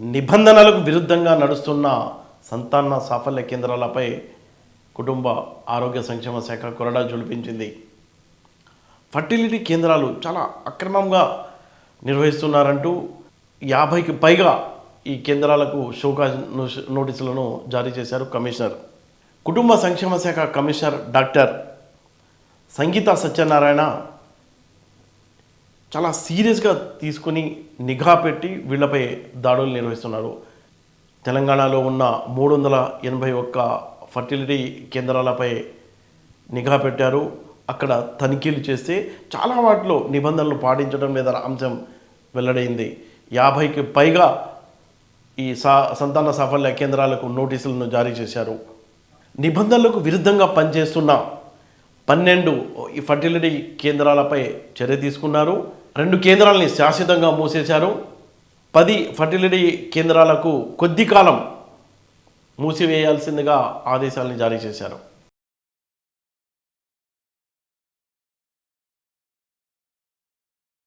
నిబంధనలకు విరుద్ధంగా నడుస్తున్న సంతాన సాఫల్య కేంద్రాలపై కుటుంబ ఆరోగ్య సంక్షేమ శాఖ కొరడా జులిపించింది ఫర్టిలిటీ కేంద్రాలు చాలా అక్రమంగా నిర్వహిస్తున్నారంటూ యాభైకి పైగా ఈ కేంద్రాలకు షోకాజ్ నోటీసులను జారీ చేశారు కమిషనర్. కుటుంబ సంక్షేమ శాఖ కమిషనర్ డాక్టర్ సంగీత సత్యనారాయణ చాలా సీరియస్గా తీసుకుని నిఘా పెట్టి వీళ్ళపై దాడులు నిర్వహిస్తున్నారు. తెలంగాణలో ఉన్న మూడు వందల ఎనభై ఒక్క ఫర్టిలిటీ కేంద్రాలపై నిఘా పెట్టారు. అక్కడ తనిఖీలు చేస్తే చాలా వాటిలో నిబంధనలు పాటించడం లేదా అంశం వెల్లడైంది. యాభైకి పైగా ఈ సా సంతాన సాఫల్య కేంద్రాలకు నోటీసులను జారీ చేశారు. నిబంధనలకు విరుద్ధంగా పనిచేస్తున్న పన్నెండు ఈ ఫర్టిలిటీ కేంద్రాలపై చర్య తీసుకున్నారు. రెండు కేంద్రాలని శాశ్వతంగా మూసేశారు. పది ఫర్టిలిటీ కేంద్రాలకు కొద్ది కాలం మూసివేయాల్సిందిగా ఆదేశాలను జారీ చేశారు.